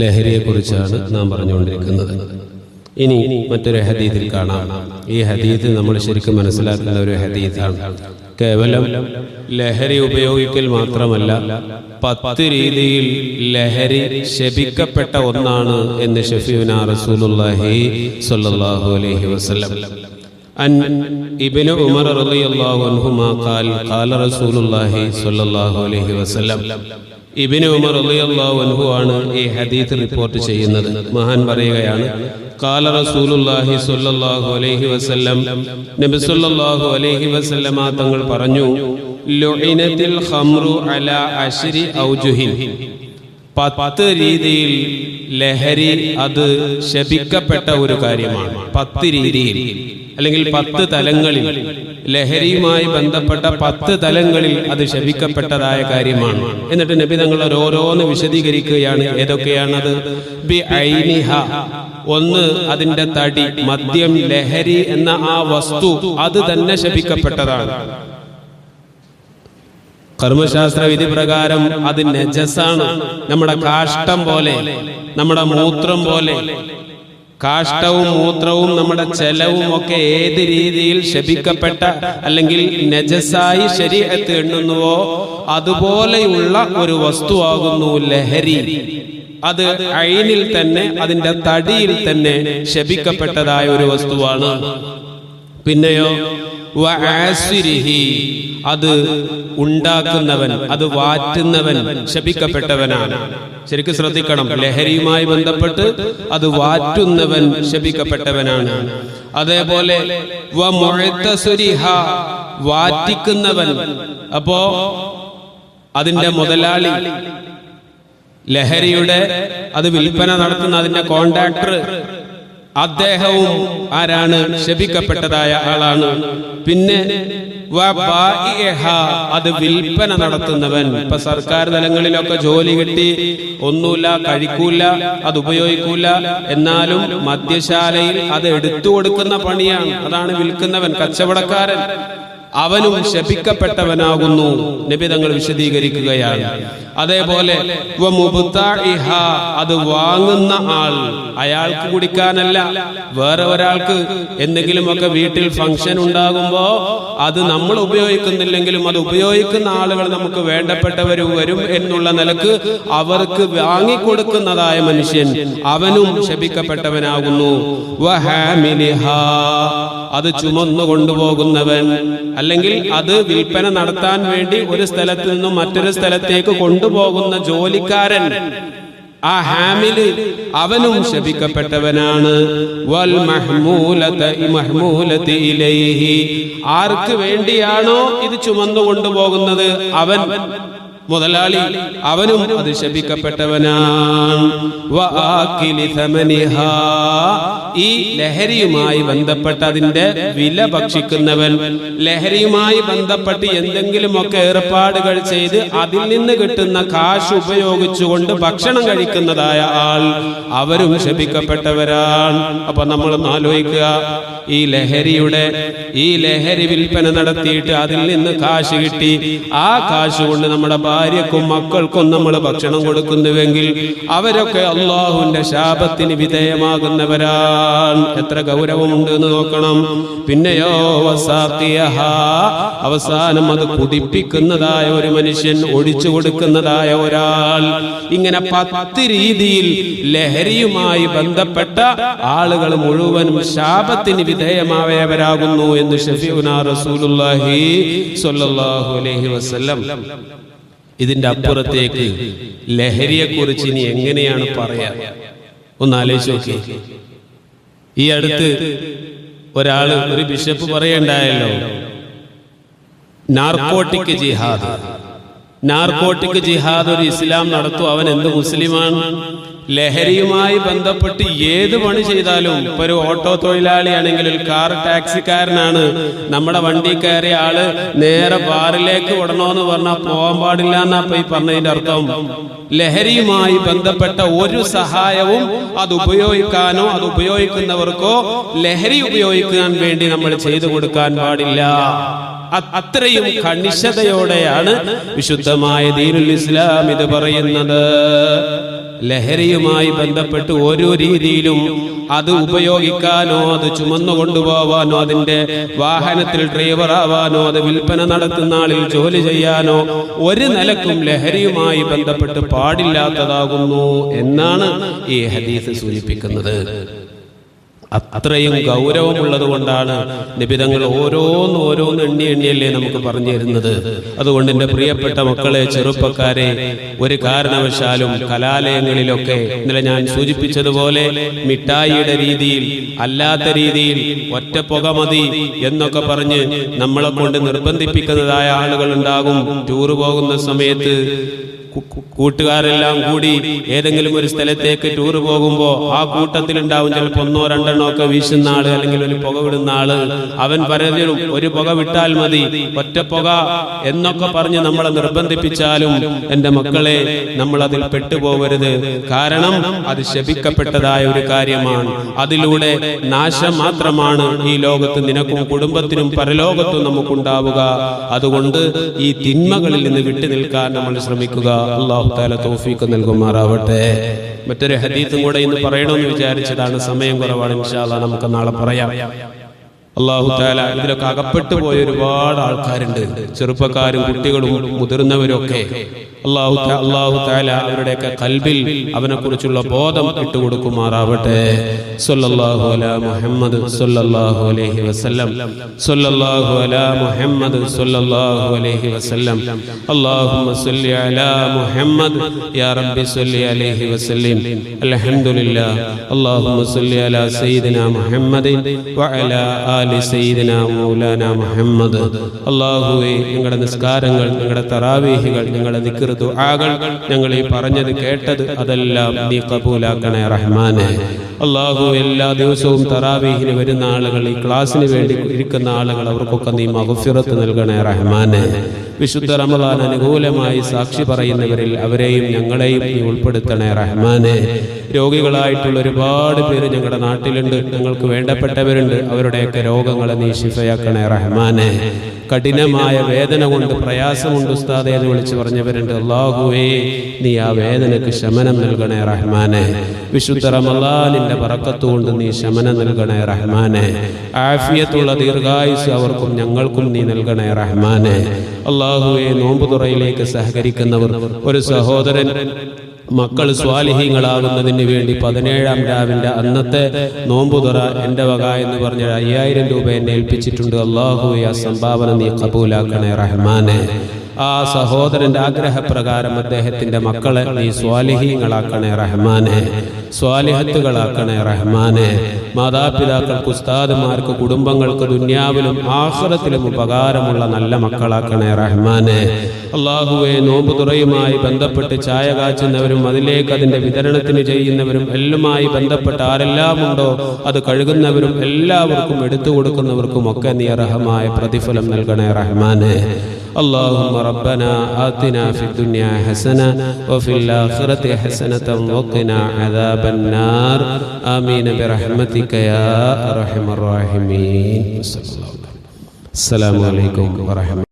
ലഹരിയെ കുറിച്ചാണ് നാം പറഞ്ഞുകൊണ്ടിരിക്കുന്നത്. ഇനി മറ്റൊരു ഹദീതിൽ കാണാം. ഈ ഹദീത് നമ്മൾ ശരിക്കും മനസ്സിലാക്കുന്ന ഒരു ഹദീതാണ് കേവലം ലഹരി ഉപയോഗിക്കൽ മാത്രമല്ല പത്ത് രീതിയിൽ ലഹരി ശപിക്കപ്പെട്ട ഒന്നാണ് എന്ന് ഷഫീന അലൈഹി വസല്ലം. അൻ ഉമർ റളിയല്ലാഹു ഖാല റസൂലുള്ളാഹി സ്വല്ലല്ലാഹു അലൈഹി വസല്ലം. ഇബിന് ഉമർ റളിയല്ലാഹു അൻഹു ആണ് ഈ ഹദീത്ത് റിപ്പോർട്ട് ചെയ്യുന്നത്. മഹാൻ പറയുകയാണ് കാല റസൂലുള്ളാഹി സ്വല്ലല്ലാഹു അലൈഹി വസല്ലം. നബി സ്വല്ലല്ലാഹു അലൈഹി വസല്ലമ തങ്ങൾ പറഞ്ഞു ലുഇനത്തിൽ ഖംറു അലാ അശ്രി ഔജുഹിൻ. പത്ത് രീതിയിൽ ലഹരി അത് ശപിക്കപ്പെട്ട ഒരു കാര്യമാണ്. പത്ത് രീതിയിൽ. അല്ലെങ്കിൽ പത്ത് തലങ്ങളിൽ. ലഹരിയുമായി ബന്ധപ്പെട്ട പത്ത് തലങ്ങളിൽ അത് ശപിക്കപ്പെട്ടതായ കാര്യമാണ്. എന്നിട്ട് നബി തങ്ങൾ ഓരോന്ന് വിശദീകരിക്കുകയാണ്. ഏതൊക്കെയാണത്? ബി ഐനിഹ. ഒന്ന് അതിന്റെ തടി മദ്യം ലഹരി എന്ന ആ വസ്തു അത് തന്നെ ശപിക്കപ്പെട്ടതാണ്. കർമ്മശാസ്ത്ര വിധി പ്രകാരം അത് നജസാണ് നമ്മുടെ കാഷ്ടം പോലെ നമ്മുടെ മൂത്രം പോലെ. കാഷ്ടവും മൂത്രവും നമ്മുടെ ചെലവും ഒക്കെ ഏത് രീതിയിൽ ശപിക്കപ്പെട്ട അല്ലെങ്കിൽ നജസായി ശരീരത്ത് എണ്ണുന്നുവോ അതുപോലെയുള്ള ഒരു വസ്തുവാകുന്നു ലഹരി. അത് അയിനിൽ തന്നെ അതിന്റെ തടിയിൽ തന്നെ ശപിക്കപ്പെട്ടതായ ഒരു വസ്തുവാണ്. പിന്നെയോ? അത് ഉണ്ടാക്കുന്നവൻ അത് വാറ്റുന്നവൻ ശപിക്കപ്പെട്ടവനാണ്. ശരിക്കും ശ്രദ്ധിക്കണം. ലഹരിയുമായി ബന്ധപ്പെട്ട് അത് വാറ്റുന്നവൻ ശപിക്കപ്പെട്ടവനാണ്. അതേപോലെ വാറ്റിക്കുന്നവൻ. അപ്പോ അതിന്റെ മുതലാളി ലഹരിയുടെ അത് വിൽപ്പന നടത്തുന്ന അതിന്റെ കോണ്ടാക്ടർ അദ്ദേഹവും ആരാണ്? ശപിക്കപ്പെട്ടതായ ആളാണ്. പിന്നെ അത് വിൽപ്പന നടത്തുന്നവൻ. ഇപ്പൊ സർക്കാർ തലങ്ങളിലൊക്കെ ജോലി കിട്ടി. ഒന്നുമില്ല കഴിക്കൂല അത് ഉപയോഗിക്കൂല. എന്നാലും മദ്യശാലയിൽ അത് എടുത്തു കൊടുക്കുന്ന പണിയാണ്. അതാണ് വിൽക്കുന്നവൻ കച്ചവടക്കാരൻ. അവനും ശപിക്കപ്പെട്ടവനാകുന്നു. നബി തങ്ങൾ വിശദീകരിക്കുകയാണ്. അതേപോലെ അത് വാങ്ങുന്ന ആൾ അയാൾക്ക് കുടിക്കാനല്ല വേറെ ഒരാൾക്ക് എന്തെങ്കിലുമൊക്കെ വീട്ടിൽ ഫംഗ്ഷൻ ഉണ്ടാകുമ്പോ അത് നമ്മൾ ഉപയോഗിക്കുന്നില്ലെങ്കിലും അത് ഉപയോഗിക്കുന്ന ആളുകൾ നമുക്ക് വേണ്ടപ്പെട്ടവർ വരും എന്നുള്ള നിലയ്ക്ക് അവർക്ക് വാങ്ങിക്കൊടുക്കുന്നതായ മനുഷ്യൻ അവനും ശപിക്കപ്പെട്ടവനാകുന്നു. അത് ചുമന്നു കൊണ്ടുപോകുന്നവൻ. അല്ലെങ്കിൽ അത് വിൽപ്പന നടത്താൻ വേണ്ടി ഒരു സ്ഥലത്ത് നിന്നും മറ്റൊരു സ്ഥലത്തേക്ക് കൊണ്ടുപോകുന്ന ജോലിക്കാരൻ. ആ ഹാമിൽ അവനും ശപിക്കപ്പെട്ടവനാണ്. വൽ ആർക്ക് വേണ്ടിയാണോ ഇത് ചുമന്നു കൊണ്ടുപോകുന്നത്? അവൻ മുതലാളി അവനും അത് ശപിക്കപ്പെട്ടവനാണ്. ഈ ലഹരിയുമായി ബന്ധപ്പെട്ട് അതിന്റെ വില ഭക്ഷിക്കുന്നവൻ. ലഹരിയുമായി ബന്ധപ്പെട്ട് എന്തെങ്കിലുമൊക്കെ ഏർപ്പാടുകൾ ചെയ്ത് അതിൽ നിന്ന് കിട്ടുന്ന കാശ് ഉപയോഗിച്ചുകൊണ്ട് ഭക്ഷണം കഴിക്കുന്നതായ ആൾ അവരും ശപിക്കപ്പെട്ടവരാണ്. അപ്പൊ നമ്മൾ ആലോചിക്കുക ഈ ലഹരിയുടെ ഈ ലഹരി വിൽപ്പന നടത്തിയിട്ട് അതിൽ നിന്ന് കാശ് കിട്ടി. ആ കാശ് കൊണ്ട് നമ്മുടെ ഭാര്യക്കും മക്കൾക്കും നമ്മൾ ഭക്ഷണം കൊടുക്കുന്നുവെങ്കിൽ അവരൊക്കെ അള്ളാഹുവിന്റെ ശാപത്തിന് വിധേയമാകുന്നവരാണ്. എത്ര ഗൗരവമുണ്ട് എന്ന് നോക്കണം. പിന്നെയോ അവസാനം അത് കുടിപ്പിക്കുന്നതായ ഒരു മനുഷ്യൻ ഒഴിച്ചു കൊടുക്കുന്നതായ ഒരാൾ. ഇങ്ങനെ പത്ത് രീതിയിൽ ലഹരിയുമായി ബന്ധപ്പെട്ട ആളുകൾ മുഴുവനും ശാപത്തിന് വിധേയമായവരാകുന്നു എന്ന് ഷഫീന റസൂലുള്ളാഹി സ്വല്ലല്ലാഹു അലൈഹി വസല്ലം ഇതിന്റെ അപ്പുറത്തേക്ക് ലഹരിയെക്കുറിച്ച് ഇനി എങ്ങനെയാണ് പറയാ? ഒന്ന് ആലോചിച്ച് നോക്കി. ഈ അടുത്ത് ഒരാൾ ഒരു ബിഷപ്പ് പറയണ്ടായല്ലോ. നാർക്കോട്ടിക് ജിഹാദ്. നാർക്കോട്ടിക് ജിഹാദ് ഒരു ഇസ്ലാം നടത്തും. അവൻ എന്ത് മുസ്ലിമാണ്? ലഹരിയുമായി ബന്ധപ്പെട്ട് ഏത് പണി ചെയ്താലും ഇപ്പൊ ഒരു ഓട്ടോ തൊഴിലാളിയാണെങ്കിൽ ഒരു കാർ ടാക്സിക്കാരനാണ്. നമ്മുടെ വണ്ടി കയറിയ ആൾ നേരെ ബാറിലേക്ക് വിടണോന്ന് പറഞ്ഞാൽ പോകാൻ പാടില്ല എന്നാ ഈ പറഞ്ഞതിന്റെ അർത്ഥം. ലഹരിയുമായി ബന്ധപ്പെട്ട ഒരു സഹായവും അത് ഉപയോഗിക്കാനോ അത് ഉപയോഗിക്കുന്നവർക്കോ ലഹരി ഉപയോഗിക്കാൻ വേണ്ടി നമ്മൾ ചെയ്തു കൊടുക്കാൻ പാടില്ല. അത്രയും കണിശതയോടെയാണ് വിശുദ്ധമായ ദീനുൽ ഇസ്ലാം ഇത് പറയുന്നത്. ലഹരിയുമായി ബന്ധപ്പെട്ട് ഓരോ രീതിയിലും അത് ഉപയോഗിക്കാനോ അത് ചുമന്നു കൊണ്ടുപോവാനോ അതിന്റെ വാഹനത്തിൽ ഡ്രൈവർ ആവാനോ അത് വിൽപ്പന നടത്തുന്ന ആളിൽ ജോലി ചെയ്യാനോ ഒരു നിലക്കും ലഹരിയുമായി ബന്ധപ്പെട്ട് പാടില്ലാത്തതാകുന്നു എന്നാണ് ഈ ഹദീസ് സൂചിപ്പിക്കുന്നത്. അത്രയും ഗൗരവമുള്ളത് കൊണ്ടാണ് നിബിതങ്ങൾ ഓരോന്ന് ഓരോന്ന് എണ്ണി എണ്ണിയല്ലേ നമുക്ക് പറഞ്ഞു തരുന്നത്. അതുകൊണ്ട് എന്റെ പ്രിയപ്പെട്ട മക്കളെ ചെറുപ്പക്കാരെ ഒരു കാരണവശാലും കലാലയങ്ങളിലൊക്കെ ഇന്നലെ ഞാൻ സൂചിപ്പിച്ചതുപോലെ മിഠായിയുടെ രീതിയിൽ അല്ലാത്ത രീതിയിൽ ഒറ്റ പുക മതി എന്നൊക്കെ പറഞ്ഞ് നമ്മളെ കൊണ്ട് നിർബന്ധിപ്പിക്കുന്നതായ ആളുകൾ ഉണ്ടാകും. ടൂർ പോകുന്ന സമയത്ത് കൂട്ടുകാരെല്ലാം കൂടി ഏതെങ്കിലും ഒരു സ്ഥലത്തേക്ക് ടൂർ പോകുമ്പോൾ ആ കൂട്ടത്തിൽ ഉണ്ടാവും ചിലപ്പോ ഒന്നോ രണ്ടെണ്ണോ ഒക്കെ വീശുന്ന ആൾ അല്ലെങ്കിൽ ഒരു പുക വിടുന്ന ആൾ. അവൻ പലതിലും ഒരു പുക വിട്ടാൽ മതി. ഒറ്റ പുക എന്നൊക്കെ പറഞ്ഞ് നമ്മളെ നിർബന്ധിപ്പിച്ചാലും എന്റെ മക്കളെ നമ്മൾ അതിൽ പെട്ടുപോകരുത്. കാരണം അത് ശപിക്കപ്പെട്ടതായ ഒരു കാര്യമാണ്. അതിലൂടെ നാശം മാത്രമാണ് ഈ ലോകത്ത് നിനക്കും കുടുംബത്തിനും പരലോകത്തും നമുക്കുണ്ടാവുക. അതുകൊണ്ട് ഈ തിന്മകളിൽ നിന്ന് വിട്ടു നിൽക്കാൻ നമ്മൾ ശ്രമിക്കുക. അള്ളാഹു താല തോഫീക്ക് നൽകുമാറാവട്ടെ. മറ്റൊരു ഹദീത്തും കൂടെ ഇന്ന് പറയണമെന്ന് വിചാരിച്ചതാണ് സമയം കുറവാണ്. ഇൻഷാല്ല നമുക്ക് നാളെ പറയാം. അള്ളാഹു താല ഇതിലൊക്കെ അകപ്പെട്ടു പോയ ഒരുപാട് ആൾക്കാരുണ്ട്. ചെറുപ്പക്കാരും കുട്ടികളും മുതിർന്നവരും ഒക്കെ അള്ളാഹു അള്ളാഹു താല അവരുടെയൊക്കെ കൽബിൽ അവനെ കുറിച്ചുള്ള ബോധം ഇട്ടുകൊടുക്കുമാറാവട്ടെ സൊല്ലാഹു അല മുഹമ്മദ് സൊല്ലാഹു അലഹി വസ്ലം സൊല്ലാഹു അലാ മുഹമ്മദ് സൊല്ലാഹു അലഹി വസ്ലം അള്ളാഹു അലാ മുഹമ്മദ്. യാ റബ്ബി സൊല്ലി അലഹി വസ്ലിം അൽഹംദുലില്ലാ അള്ളാഹു അല സയ്യിദിന മുഹമ്മദ് വഅല ആലി അലി സയ്യിദിന മൗലാന മുഹമ്മദ്. അള്ളാഹുവെ ഞങ്ങളുടെ നിസ്കാരങ്ങൾ ഞങ്ങളുടെ തറാവേഹികൾ ഞങ്ങളുടെ നിക്കൃതു ആകൾ ഞങ്ങൾ ഈ പറഞ്ഞത് കേട്ടത് അതെല്ലാം നീ കബൂലാക്കണേ റഹ്മാനെ. അള്ളാഹു എല്ലാ ദിവസവും തറാവേഹിന് വരുന്ന ആളുകൾ ഈ ക്ലാസ്സിന് വേണ്ടി ഇരിക്കുന്ന ആളുകൾ അവർക്കൊക്കെ നീ മഹഫിറത്ത് നൽകണേ റഹ്മാനെ. വിശുദ്ധ റമദാൻ അനുകൂലമായി സാക്ഷി പറയുന്നവരിൽ അവരെയും ഞങ്ങളെയും നീ ഉൾപ്പെടുത്തണേ റഹ്മാനെ. രോഗികളായിട്ടുള്ള ഒരുപാട് പേര് ഞങ്ങളുടെ നാട്ടിലുണ്ട്. ഞങ്ങൾക്ക് വേണ്ടപ്പെട്ടവരുണ്ട്. അവരുടെയൊക്കെ രോഗങ്ങളെ നീ ശിഫയാക്കണേ റഹ്മാനെ. കഠിനമായ വേദന കൊണ്ട് പ്രയാസമുണ്ട് ഉസ്താദെ എന്ന് വിളിച്ചു പറഞ്ഞവരുണ്ട്. അള്ളാഹുവേ നീ ആ വേദനക്ക് ശമനം നൽകണേ റഹ്മാനെ. വിശുദ്ധ റമലാലിന്റെ പറക്കത്തുകൊണ്ട് നീ ശമനം നൽകണേ റഹ്മാനെ. ആഫിയത്തുള്ള ദീർഘായുസ് അവർക്കും ഞങ്ങൾക്കും നീ നൽകണേ റഹ്മാനെ. അള്ളാഹുവെ നോമ്പുതുറയിലേക്ക് സഹകരിക്കുന്നവർ ഒരു സഹോദരൻ മക്കൾ സ്വാലിഹീങ്ങളാകുന്നതിന് വേണ്ടി പതിനേഴാം രാവിന്റെ അന്നത്തെ നോമ്പുതുറ എന്റെ വക എന്ന് പറഞ്ഞ അയ്യായിരം രൂപ എന്നെ ഏൽപ്പിച്ചിട്ടുണ്ട്. അള്ളാഹു ആ സംഭാവന നീ കബൂലാക്കണേ റഹ്മാനെ. ആ സഹോദരന്റെ ആഗ്രഹപ്രകാരം അദ്ദേഹത്തിന്റെ മക്കളെ നീ സ്വാലിഹീങ്ങളാക്കണേ റഹ്മാനെ. സ്വാലിഹത്തുകളാക്കണേ റഹ്മാനെ. മാതാപിതാക്കൾക്ക് ഉസ്താദുമാർക്ക് കുടുംബങ്ങൾക്ക് ദുന്യാവിലും ആഹ്റത്തിലും ഉപകാരമുള്ള നല്ല മക്കളാക്കണേ റഹ്മാനെ. അള്ളാഹുവെ നോമ്പ് തുറയുമായി ബന്ധപ്പെട്ട് ചായ കാച്ചുന്നവരും അതിലേക്ക് അതിന്റെ വിതരണത്തിന് ചെയ്യുന്നവരും എല്ലുമായി ബന്ധപ്പെട്ട് ആരെല്ലാം ഉണ്ടോ അത് കഴുകുന്നവരും എല്ലാവർക്കും എടുത്തു കൊടുക്കുന്നവർക്കും ഒക്കെ നീ അർഹമായ പ്രതിഫലം നൽകണേ റഹ്മാനെ. اللهم ربنا آتنا في الدنيا حسنة وفي الآخرة حسنة وقنا عذاب النار. آمين برحمتك يا أرحم الراحمين. السلام عليكم ورحمة